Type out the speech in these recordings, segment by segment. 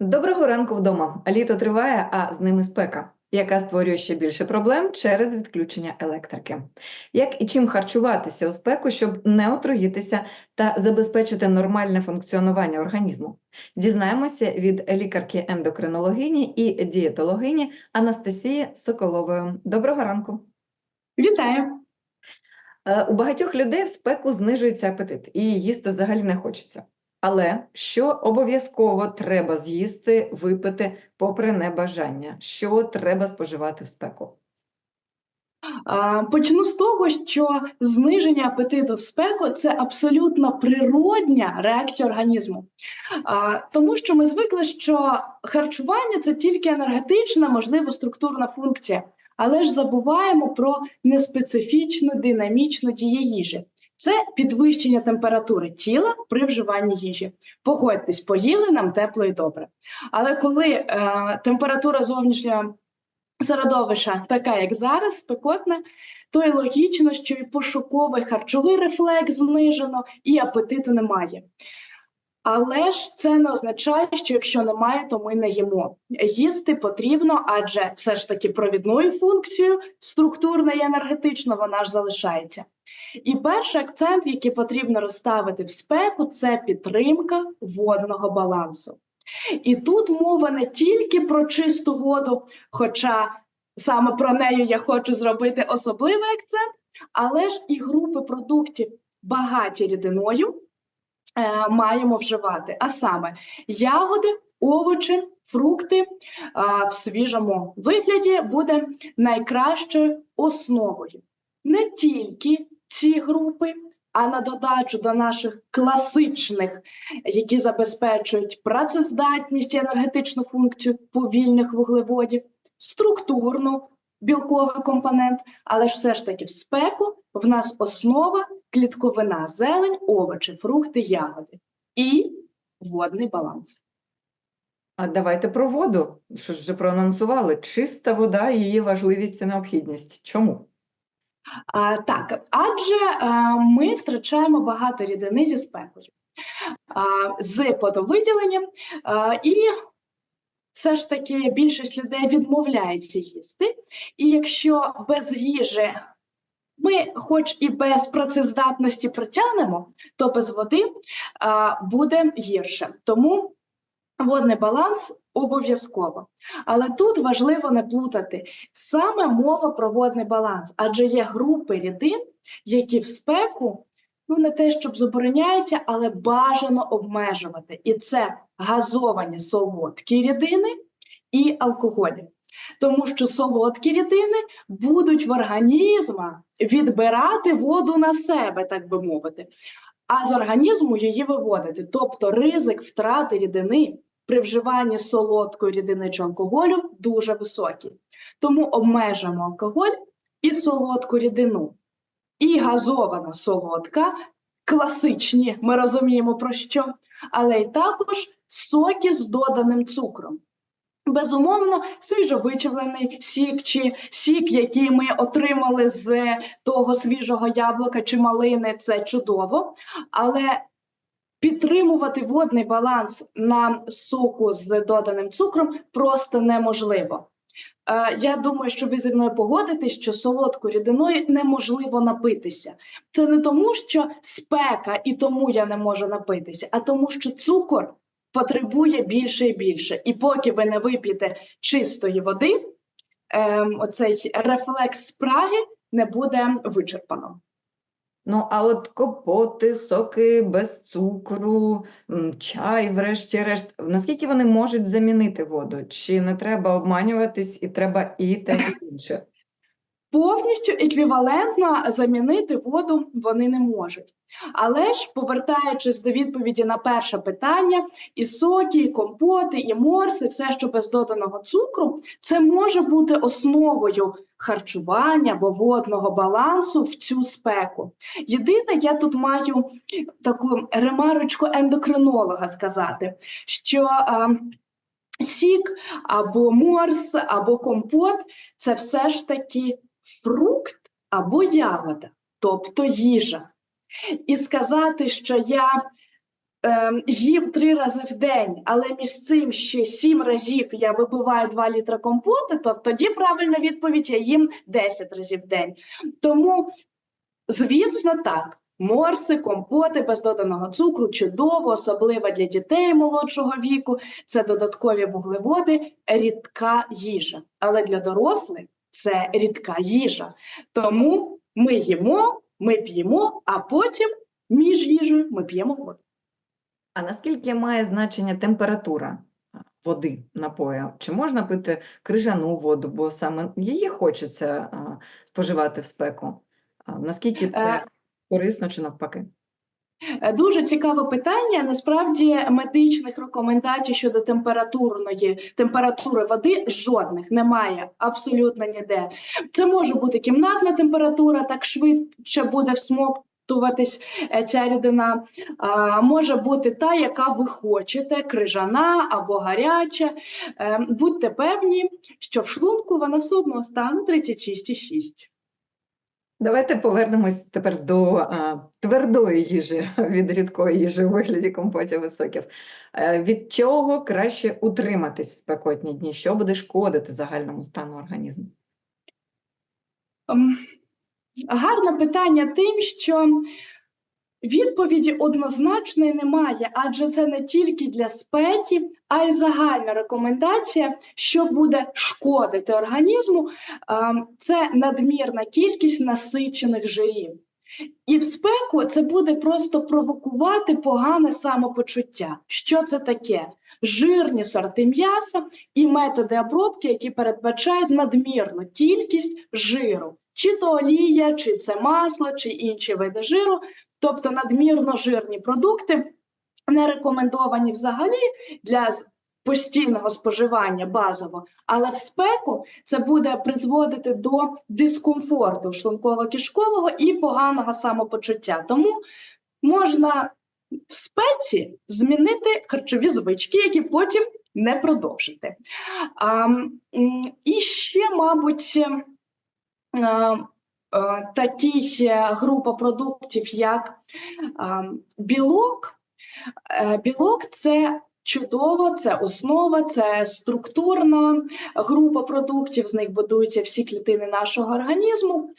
Доброго ранку вдома. Літо триває, а з ними спека, яка створює ще більше проблем через відключення електрики. Як і чим харчуватися у спеку, щоб не отруїтися та забезпечити нормальне функціонування організму? Дізнаємося від лікарки ендокринологині і дієтологині Анастасії Соколової. Доброго ранку. Вітаю! Е, У багатьох людей в спеку знижується апетит і їсти взагалі не хочеться. Але що обов'язково треба з'їсти, випити попри небажання? Що треба споживати в спеку? Почну з того, що зниження апетиту в спеку це абсолютно природня реакція організму. Тому що ми звикли, що харчування це тільки енергетична, можливо, структурна функція, але ж забуваємо про неспецифічну динамічну дію їжі. Це підвищення температури тіла при вживанні їжі. Погодьтесь, поїли нам тепло і добре. Але коли е, температура зовнішнього середовища така, як зараз, спекотна, то й логічно, що і пошуковий харчовий рефлекс знижено, і апетиту немає. Але ж це не означає, що якщо немає, то ми не їмо. Їсти потрібно, адже все ж таки провідною функцією структурно і енергетично вона ж залишається. І перший акцент, який потрібно розставити в спеку, це підтримка водного балансу. І тут мова не тільки про чисту воду, хоча саме про неї я хочу зробити особливий акцент, але ж і групи продуктів багаті рідиною е, маємо вживати. А саме ягоди, овочі, фрукти е, в свіжому вигляді буде найкращою основою. Не тільки ці групи, а на додачу до наших класичних, які забезпечують працездатність і енергетичну функцію повільних вуглеводів, структурну білковий компонент, але ж все ж таки в спеку в нас основа клітковина, зелень, овочі, фрукти, ягоди і водний баланс. А давайте про воду. Що ж вже проанонсували? Чиста вода, її важливість і необхідність. Чому? Так, адже а, ми втрачаємо багато рідини зі спекою, з потовиділенням, і все ж таки більшість людей відмовляються їсти. І якщо без їжі ми, хоч і без працездатності протягнемо, то без води буде гірше. Тому водний баланс обов'язково. Але тут важливо не плутати саме мова про водний баланс, адже є групи рідин, які в спеку ну не те, щоб забороняються, але бажано обмежувати. І це газовані солодкі рідини і алкоголі. Тому що солодкі рідини будуть в організма відбирати воду на себе, так би мовити, а з організму її виводити. Тобто ризик втрати рідини при вживанні солодкої рідини чи алкоголю дуже високий. Тому обмежуємо алкоголь і солодку рідину. І газована солодка, класичні, ми розуміємо про що, але й також соки з доданим цукром. Безумовно, свіжовичавлений сік чи сік, який ми отримали з того свіжого яблука чи малини, це чудово. Але підтримувати водний баланс на соку з доданим цукром просто неможливо. Е, Я думаю, що ви зі мною погодитесь, що солодкою рідиною неможливо напитися. Це не тому, що спека і тому я не можу напитися, а тому, що цукор потребує більше і більше. І поки ви не вип'єте чистої води, ем, оцей рефлекс спраги не буде вичерпано. Ну, а от компоти, соки без цукру, чай, врешті-решт, наскільки вони можуть замінити воду? Чи не треба обманюватись і треба і те, і інше? Повністю еквівалентно замінити воду вони не можуть. Але ж, повертаючись до відповіді на перше питання, і соки, і компоти, і морси, все, що без доданого цукру, це може бути основою харчування або водного балансу в цю спеку. Єдине, я тут маю таку ремарочку ендокринолога сказати, що а, сік або морс, або компот це все ж таки фрукт або ягода, тобто їжа. І сказати, що я їм три рази в день, але між цим ще сім разів я випиваю 2 літра компоту, то тоді правильна відповідь я їм 10 разів в день. Тому, звісно, так. Морси, компоти без доданого цукру чудово, особливо для дітей молодшого віку. Це додаткові вуглеводи, рідка їжа. Але для дорослих це рідка їжа. Тому ми їмо, ми п'ємо, а потім між їжею ми п'ємо воду. А наскільки має значення температура води напою? Чи можна пити крижану воду, бо саме її хочеться споживати в спеку? Наскільки це Е. корисно чи навпаки? Е, Дуже цікаве питання. Насправді медичних рекомендацій щодо температурної температури води жодних немає абсолютно ніде. Це може бути кімнатна температура, так швидше буде всмоктуватись е, ця рідина. Може бути та, яка ви хочете, крижана або гаряча. Е, Будьте певні, що в шлунку вона все одно стане 36,6. Давайте повернемось тепер до а, твердої їжі від рідкої їжі у вигляді компотів і соків. Е, Від чого краще утриматись в спекотні дні? Що буде шкодити загальному стану організму? Ем, Гарне питання тим, що відповіді однозначної немає, адже це не тільки для спеки, а й загальна рекомендація, що буде шкодити організму, ем, це надмірна кількість насичених жирів. І в спеку це буде просто провокувати погане самопочуття. Що це таке? Жирні сорти м'яса і методи обробки, які передбачають надмірну кількість жиру, чи то олія, чи це масло, чи інші види жиру, тобто надмірно жирні продукти не рекомендовані взагалі для постійного споживання базово, але в спеку це буде призводити до дискомфорту шлунково-кишкового і поганого самопочуття. Тому можна в спеці змінити харчові звички, які потім не продовжити. А, і ще, мабуть, такі група продуктів, як білок. Е, Білок це чудово, це основа, це структурна група продуктів, з них будуються всі клітини нашого організму.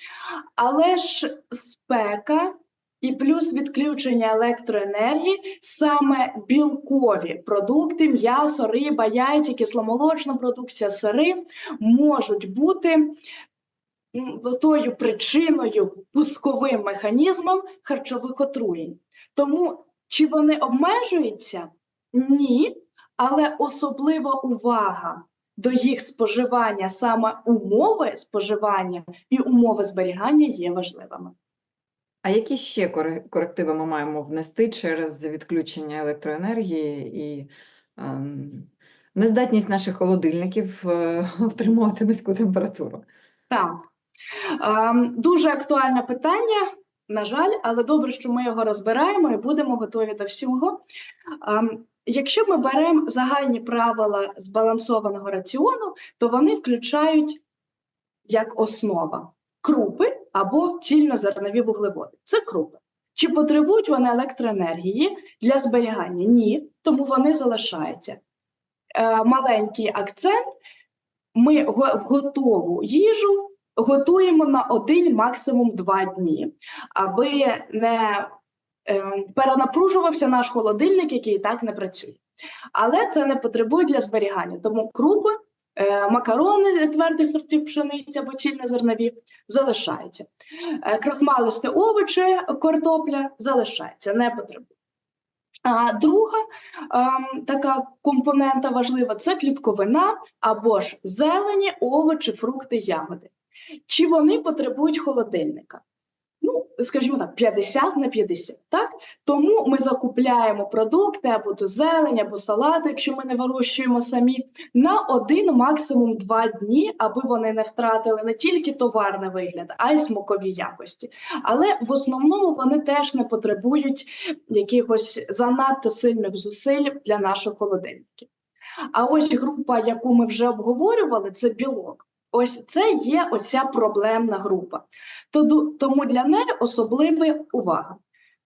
Але ж спека і плюс відключення електроенергії саме білкові продукти, м'ясо, риба, яйця, кисломолочна продукція, сири можуть бути тою причиною, пусковим механізмом харчових отруєнь. Тому чи вони обмежуються? Ні, але особлива увага до їх споживання, саме умови споживання і умови зберігання є важливими. А які ще корективи ми маємо внести через відключення електроенергії і ем, нездатність наших холодильників е, втримувати низьку температуру? Так. Ем, дуже актуальне питання, на жаль, але добре, що ми його розбираємо і будемо готові до всього. Ем, якщо ми беремо загальні правила збалансованого раціону, то вони включають як основа крупи або цільнозернові вуглеводи. Це крупи. Чи потребують вони електроенергії для зберігання? Ні, тому вони залишаються. Е, маленький акцент. Ми в готову їжу готуємо на один, максимум два дні, аби не е, перенапружувався наш холодильник, який і так не працює. Але це не потребує для зберігання. Тому крупи, е, макарони з твердих сортів пшениці або цільнозернові залишаються. Е, крахмалисті овочі, картопля залишається, не потребує. А друга ем, така компонента важлива це клітковина або ж зелені, овочі, фрукти, ягоди. Чи вони потребують холодильника? Ну, скажімо так, 50 на 50, так? Тому ми закупляємо продукти або то зелень, або салати, якщо ми не вирощуємо самі, на один, максимум два дні, аби вони не втратили не тільки товарний вигляд, а й смакові якості. Але в основному вони теж не потребують якихось занадто сильних зусиль для наших холодильників. А ось група, яку ми вже обговорювали, це білок. Ось це є оця проблемна група. Тому для неї особлива увага.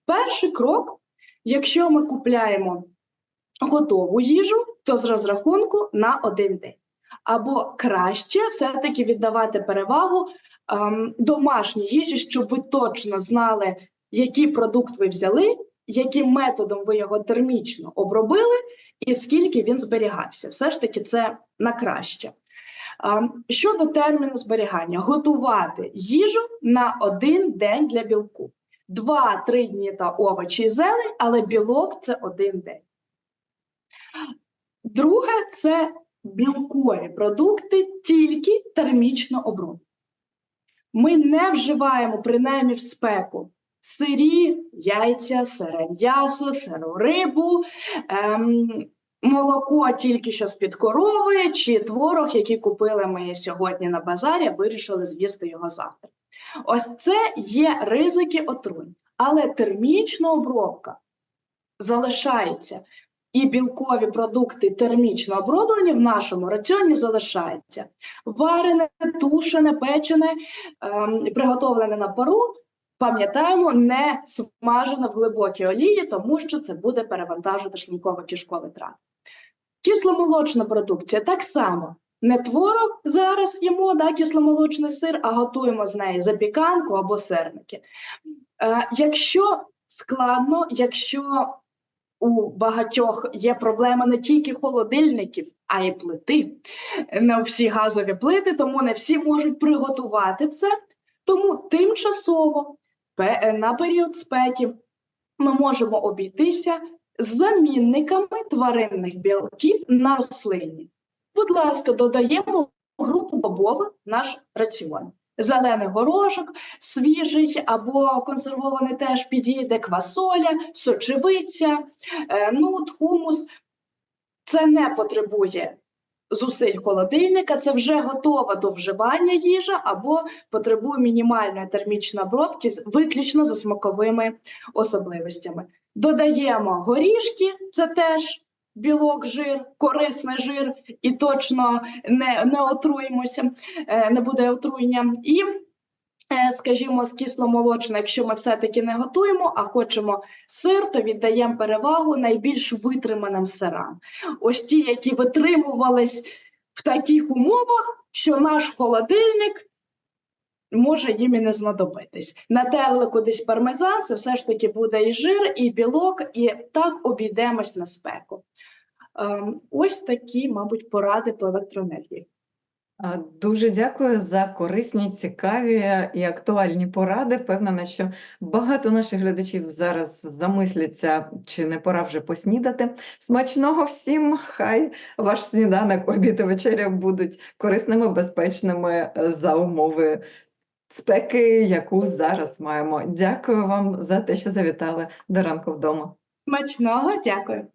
Перший крок Якщо ми купляємо готову їжу, то з розрахунку на один день. Або краще все-таки віддавати перевагу ем, домашній їжі, щоб ви точно знали, який продукт ви взяли, яким методом ви його термічно обробили, і скільки він зберігався. Все ж таки, це на краще. Щодо терміну зберігання, готувати їжу на один день для білку. Два-три дні та овочі і зелень, але білок це один день. Друге це білкові продукти, тільки термічно оброблені. Ми не вживаємо, принаймні в спеку, сирі, яйця, сире м'ясо, сиру рибу, ем, молоко тільки що з-під корови, чи творог, який купили ми сьогодні на базарі, вирішили з'їсти його завтра. Ось це є ризики отруєнь. Але термічна обробка залишається. І білкові продукти термічно оброблені в нашому раціоні залишаються. Варене, тушене, печене, ем, приготовлене на пару, пам'ятаємо, не смажене в глибокій олії, тому що це буде перевантажувати шлунково-кишковий тракт. Кисломолочна продукція так само. Не творог зараз їмо, да, кисломолочний сир, а готуємо з неї запіканку або сирники. Е, якщо складно, якщо у багатьох є проблема не тільки холодильників, а й плити. Не всі газові плити, тому не всі можуть приготувати це. Тому тимчасово на період спеки ми можемо обійтися замінниками тваринних білків на рослинні. Будь ласка, додаємо групу бобових в наш раціон. Зелений горошок, свіжий або консервований теж підійде, квасоля, сочевиця, е, нут, хумус. Це не потребує зусиль холодильника, це вже готова до вживання їжа або потребує мінімальної термічної обробки виключно за смаковими особливостями. Додаємо горішки, це теж білок, жир, корисний жир, і точно не, не отруємося, е, не буде отруєння. І, скажімо, з кисломолочне, якщо ми все-таки не готуємо, а хочемо сир, то віддаємо перевагу найбільш витриманим сирам. Ось ті, які витримувались в таких умовах, що наш холодильник може їм і не знадобитись. Натерли кудись пармезан, це все ж таки буде і жир, і білок, і так обійдемось на спеку. Ем, ось такі, мабуть, поради по електроенергії. Дуже дякую за корисні, цікаві і актуальні поради. Впевнена, що багато наших глядачів зараз замисляться, чи не пора вже поснідати. Смачного всім! Хай ваш сніданок, обід і вечеря будуть корисними, безпечними е, за умови спеки, яку зараз маємо. Дякую вам за те, що завітали до ранку вдома. Смачного, дякую.